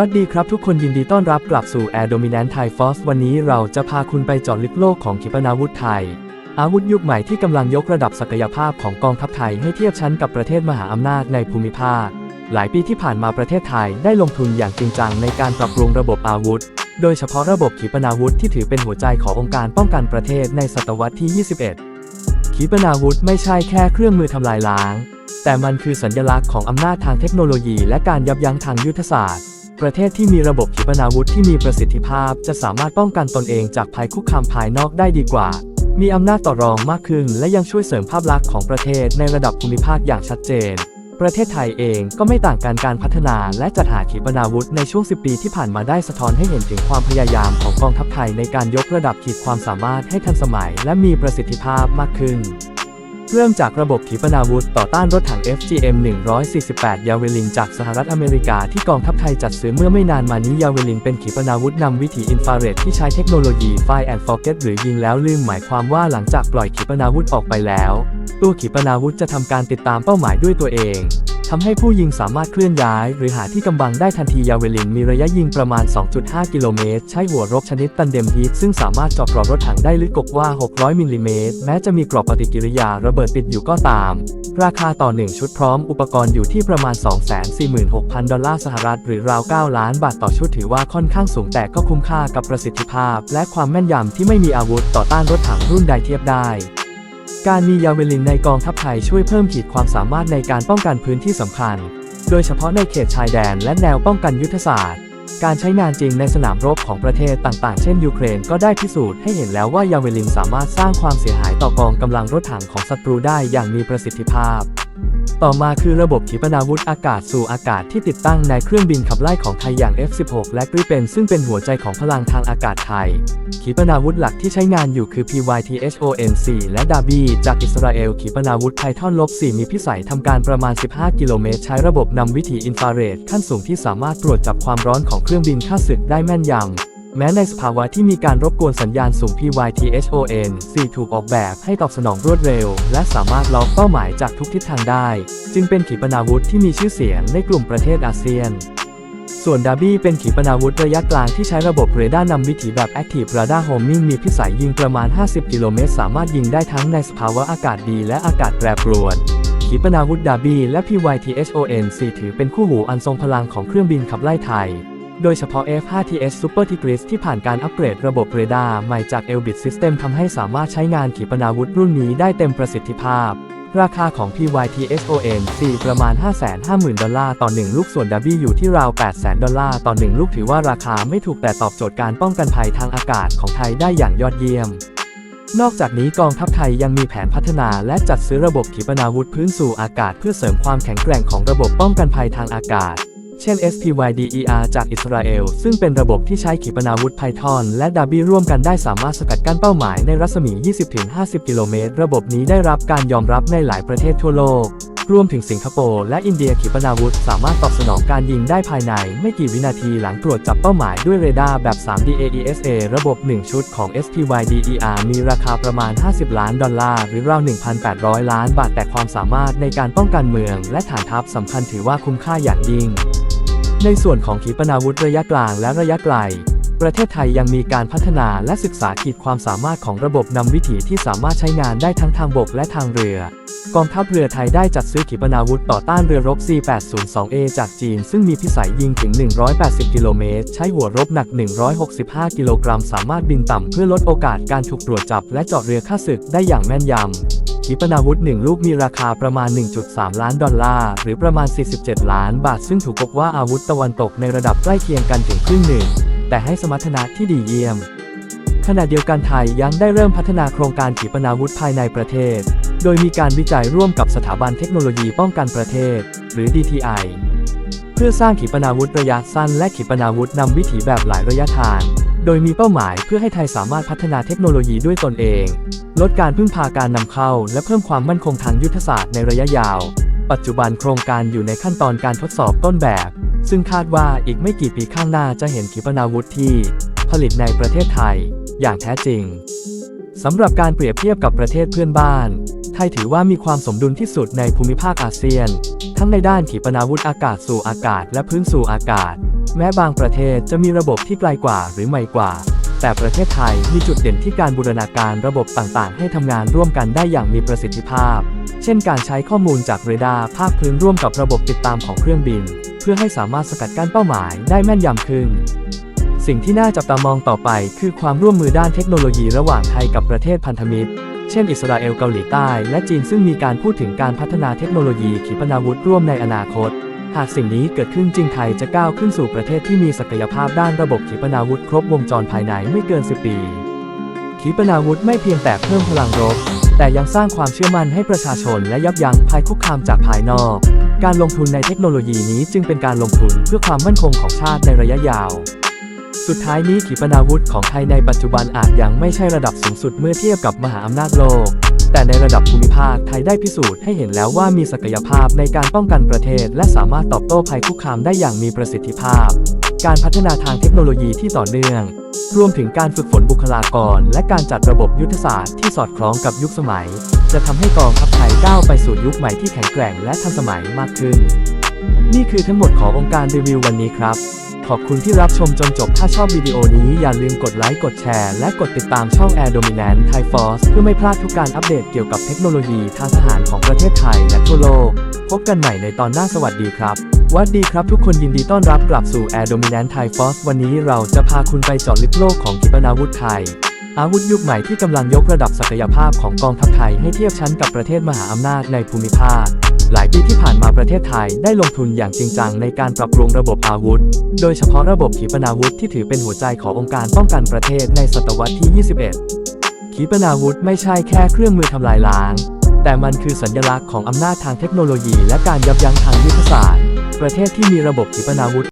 วัสดีครับทุกคนยินดีต้อนรับกลับสู่ Air Dominant Thai Force วันนี้เราจะพาคุณไปเจาะลึกโลกของขีปนาวุธไทย อาวุธยุคใหม่ที่กำลังยกระดับศักยภาพของกองทัพไทยให้เทียบชั้นกับประเทศมหาอำนาจในภูมิภาค หลายปีที่ผ่านมาประเทศไทยได้ลงทุนอย่างจริงจังในการปรับปรุงระบบอาวุธ โดยเฉพาะระบบขีปนาวุธที่ถือเป็นหัวใจขององค์การป้องกันประเทศในศตวรรษที่ 21 ขีปนาวุธไม่ใช่แค่เครื่องมือทำลายล้าง แต่มันคือสัญลักษณ์ของอำนาจทางเทคโนโลยี และการยับยั้งทางยุทธศาสตร์ ประเทศที่มีระบบขีปนาวุธที่มีประสิทธิภาพจะสามารถป้องกันตนเองจากภัยคุกคามภายนอกได้ดีกว่า มีอำนาจต่อรองมากขึ้น และยังช่วยเสริมภาพลักษณ์ของประเทศในระดับภูมิภาคอย่างชัดเจน ประเทศไทยเองก็ไม่ต่างกันการพัฒนาและจัดหาขีปนาวุธในช่วง 10 ปีที่ผ่านมาได้สะท้อนให้เห็นถึงความพยายามของกองทัพไทยในการยกระดับขีดความสามารถให้ทันสมัย และมีประสิทธิภาพมากขึ้น เริ่มจากระบบขีปนาวุธต่อต้านรถถัง FGM 148 ยาเวลิงจากสหรัฐอเมริกาที่กองทัพไทยจัดซื้อเมื่อไม่นานมานี้ยาเวลิงเป็นขีปนาวุธนำวิถีอินฟราเรดที่ใช้เทคโนโลยี Fire and Forget หรือยิงแล้วลืมหมายความว่าหลังจากปล่อยขีปนาวุธออกไปแล้ว ตัวขีปนาวุธจะทำการติดตามเป้าหมายด้วยตัวเอง ทำให้ผู้ยิงสามารถเคลื่อนย้าย หรือหาที่กำบังได้ทันทียาเวลินมีระยะยิงประมาณ 2.5 กิโลเมตร ใช้หัวรบชนิดตันเดมฮีทซึ่งสามารถเจาะกรอบรถถังได้ลึกกว่า 600 มิลลิเมตร แม้จะมีกรอบปฏิกิริยาระเบิดติดอยู่ก็ตาม ราคาต่อ 1 ชุดพร้อมอุปกรณ์อยู่ที่ประมาณ 246,000 ดอลลาร์สหรัฐ หรือราว 9 ล้านบาทต่อชุดถือว่าค่อนข้างสูงแต่ก็คุ้มค่ากับประสิทธิภาพ และความแม่นยำที่ไม่มีอาวุธต่อต้านรถถังรุ่นใดเทียบได้ การมียาเวลินในกองทัพไทยช่วยเพิ่มขีดความสามารถในการป้องกันพื้นที่สำคัญ โดยเฉพาะในเขตชายแดนและแนวป้องกันยุทธศาสตร์ การใช้งานจริงในสนามรบของประเทศต่างๆ เช่นยูเครนก็ได้พิสูจน์ให้เห็นแล้วว่ายาเวลินสามารถสร้างความเสียหายต่อกองกำลังรถถังของศัตรูได้อย่างมีประสิทธิภาพ ต่อมาคือระบบขีปนาวุธอากาศสู่อากาศที่ติดตั้งในเครื่องบินขับไล่ของไทยอย่าง F-16 และกริเปนซึ่งเป็นหัวใจของพลังทางอากาศไทย ขีปนาวุธหลักที่ใช้งานอยู่คือ PYTHON-4 และ Darby จากอิสราเอล ขีปนาวุธไพทอนลบ4มีพิสัยทำการประมาณ 15 กิโลเมตร ใช้ระบบนำวิถีอินฟราเรดขั้นสูงที่สามารถตรวจจับความร้อนของเครื่องบินข้าศึกได้แม่นยำ แม้ในสภาวะที่มีการรบกวนสัญญาณสูง PYTHON 4 ถูกออกแบบให้ตอบสนองรวดเร็ว และสามารถล็อกเป้าหมายจากทุกทิศทางได้ จึงเป็นขีปนาวุธที่มีชื่อเสียงในกลุ่มประเทศอาเซียน ส่วนดาบี้เป็นขีปนาวุธระยะกลางที่ใช้ระบบเรดาร์นำวิถีแบบ Active Radar Homing มีพิสัยยิงประมาณ 50 กิโลเมตร สามารถยิงได้ทั้งในสภาวะอากาศดีและอากาศแปรปรวนขีปนาวุธดาบี้และ PYTHON 4ถือเป็นคู่หูอันทรงพลังของเครื่องบินขับไล่ไทย โดยเฉพาะ F5TS Super Tigris ที่ผ่านการอัปเกรดระบบเรดาร์ใหม่จาก Elbit System ทำให้สามารถใช้งานขีปนาวุธรุ่นนี้ได้เต็มประสิทธิภาพ ราคาของ PYTHON 4 ประมาณ 550,000 ดอลลาร์ต่อ 1 ลูกส่วน W อยู่ที่ราว 800,000 ดอลลาร์ต่อ 1 ลูกถือว่าราคาไม่ถูกแต่ตอบโจทย์การป้องกันภัยทางอากาศของไทยได้อย่างยอดเยี่ยมนอกจากนี้กองทัพไทยยังมีแผนพัฒนาและจัดซื้อระบบขีปนาวุธพื้นสู่อากาศเพื่อเสริมความแข็งแกร่งของระบบป้องกันภัยทางอากาศ เช่น SPYDER จากอิสราเอล ซึ่งเป็นระบบที่ใช้ขีปนาวุธไพทอนและดาบีร่วมกันได้สามารถสกัดกั้นเป้าหมายในรัศมี 20-50 กิโลเมตร ระบบนี้ได้รับการยอมรับในหลายประเทศทั่วโลก รวมถึงสิงคโปร์และอินเดียขีปนาวุธสามารถตอบสนองการยิงได้ภายใน ไม่กี่วินาทีหลังตรวจจับเป้าหมายด้วยเรดาร์แบบ 3D AESA ระบบ 1 ชุดของ SPYDER มีราคาประมาณ 50 ล้านดอลลาร์หรือราว 1,800 ล้านบาทแต่ความสามารถในการป้องกันเมือง และฐานทัพสำคัญถือว่าคุ้มค่าอย่างยิ่ง ในส่วนของขีปนาวุธระยะกลางและระยะไกล ประเทศไทยยังมีการพัฒนาและศึกษาขีดความสามารถของระบบนำวิถีที่สามารถใช้งานได้ทั้งทางบกและทางเรือ กองทัพเรือไทยได้จัดซื้อขีปนาวุธต่อต้านเรือรบ C802A จากจีน ซึ่งมีพิสัยยิงถึง 180 กิโลเมตร ใช้หัวรบหนัก 165 กิโลกรัม สามารถบินต่ำเพื่อลดโอกาสการถูกตรวจจับและเจาะเรือฆ่าศึกได้อย่างแม่นยำ ขีปนาวุธ 1 ลูกมีราคาประมาณ 1.3 ล้านดอลลาร์ หรือประมาณ 47 ล้านบาท ซึ่งถูกพบว่าอาวุธตะวันตกในระดับใกล้เคียงกันถึงครึ่งหนึ่ง แต่ให้สมรรถนะที่ดีเยี่ยม ขณะเดียวกันไทยยังได้เริ่มพัฒนาโครงการขีปนาวุธภายในประเทศ โดยมีการวิจัยร่วมกับสถาบันเทคโนโลยีป้องกันประเทศ หรือ DTI เพื่อสร้างขีปนาวุธระยะสั้นและขีปนาวุธนำวิถีแบบหลายระยะทาง โดยมีเป้าหมายเพื่อให้ไทยสามารถพัฒนาเทคโนโลยีด้วยตนเอง ลดการพึ่งพาการนำเข้า และเพิ่มความมั่นคงทางยุทธศาสตร์ในระยะยาว ปัจจุบันโครงการอยู่ในขั้นตอนการทดสอบต้นแบบ ซึ่งคาดว่าอีกไม่กี่ปีข้างหน้าจะเห็นขีปนาวุธที่ ผลิตในประเทศไทย อย่างแท้จริงสำหรับการเปรียบเทียบกับประเทศเพื่อนบ้าน ไทยถือว่ามีความสมดุลที่สุดในภูมิภาคอาเซียน ทั้งในด้านขีปนาวุธอากาศสู่อากาศ และพื้นสู่อากาศ แม้บางประเทศจะมีระบบที่ไกลกว่าหรือใหม่กว่า แต่ประเทศไทยมีจุดเด่นที่การบูรณาการระบบต่างๆ ให้ทำงานร่วมกันได้อย่างมีประสิทธิภาพ เช่นการใช้ข้อมูลจากเรดาร์ภาคพื้นร่วมกับระบบติดตามของเครื่องบิน เพื่อให้สามารถสกัดกั้นเป้าหมายได้แม่นยำขึ้น สิ่งที่น่าจับตามองต่อไป คือความร่วมมือด้านเทคโนโลยีระหว่างไทยกับประเทศพันธมิตร เช่น อิสราเอลเกาหลีใต้ และจีนซึ่งมีการพูดถึงการพัฒนาเทคโนโลยีขีปนาวุธร่วมในอนาคต หากสิ่งนี้เกิดขึ้นจริงไทยจะก้าวขึ้นสู่ประเทศที่มีศักยภาพด้านระบบขีปนาวุธครบวงจรภายในไม่เกิน 10 ปี ขีปนาวุธไม่เพียงแต่เพิ่มพลังรบ แต่ยังสร้างความเชื่อมั่นให้ประชาชนและยับยั้งภัยคุกคามจากภายนอก การลงทุนในเทคโนโลยีนี้จึงเป็นการลงทุนเพื่อความมั่นคงของชาติในระยะยาว สุดท้ายนี้ขีปนาวุธของไทยในปัจจุบันอาจยังไม่ใช่ระดับสูงสุดเมื่อเทียบกับมหาอำนาจโลก แต่ในระดับภูมิ ภาคไทยได้พิสูจน์ให้เห็นแล้วว่ามีศักยภาพในการป้องกันประเทศ และสามารถตอบโต้ภัยคุกคามได้อย่างมีประสิทธิภาพ การพัฒนาทางเทคโนโลยีที่ต่อเนื่อง รวมถึงการฝึกฝนบุคลากร และการจัดระบบยุทธศาสตร์ที่สอดคล้องกับยุคสมัย จะทำให้กองทัพไทยก้าวไปสู่ยุคใหม่ที่แข็งแกร่งและทันสมัยมากขึ้น นี่คือทั้งหมดขององค์การรีวิววันนี้ครับ ขอบคุณที่รับชมจนจบ ถ้าชอบวิดีโอนี้อย่าลืมกดไลค์กดแชร์ และกดติดตามช่อง Air Dominant Thai Force เพื่อไม่พลาดทุกการอัปเดตเกี่ยวกับเทคโนโลยีทางทหารของประเทศไทยและทั่วโลก พบกันใหม่ในตอนหน้าสวัสดีครับวัสดีครับทุกคนยินดีต้อนรับกลับสู่ Air Dominant Thai Force วันนี้เราจะพาคุณไปเจาะลึกโลกของขีปนาวุธไทย อาวุธยุคใหม่ที่กำลังยกระดับศักยภาพของกองทัพไทยให้เทียบชั้นกับประเทศมหาอำนาจในภูมิภาค หลายปีที่ผ่านมาประเทศไทยได้ลงทุนอย่างจริงจังในการปรับปรุงระบบอาวุธ โดยเฉพาะระบบขีปนาวุธที่ถือเป็นหัวใจขององค์การป้องกันประเทศในศตวรรษที่ 21 ขีปนาวุธไม่ใช่แค่เครื่องมือทำลายล้าง แต่มันคือสัญลักษณ์ของอำนาจทางเทคโนโลยี และการยับยั้งทางยุทธศาสตร์ ประเทศที่มีระบบขีปนาวุธ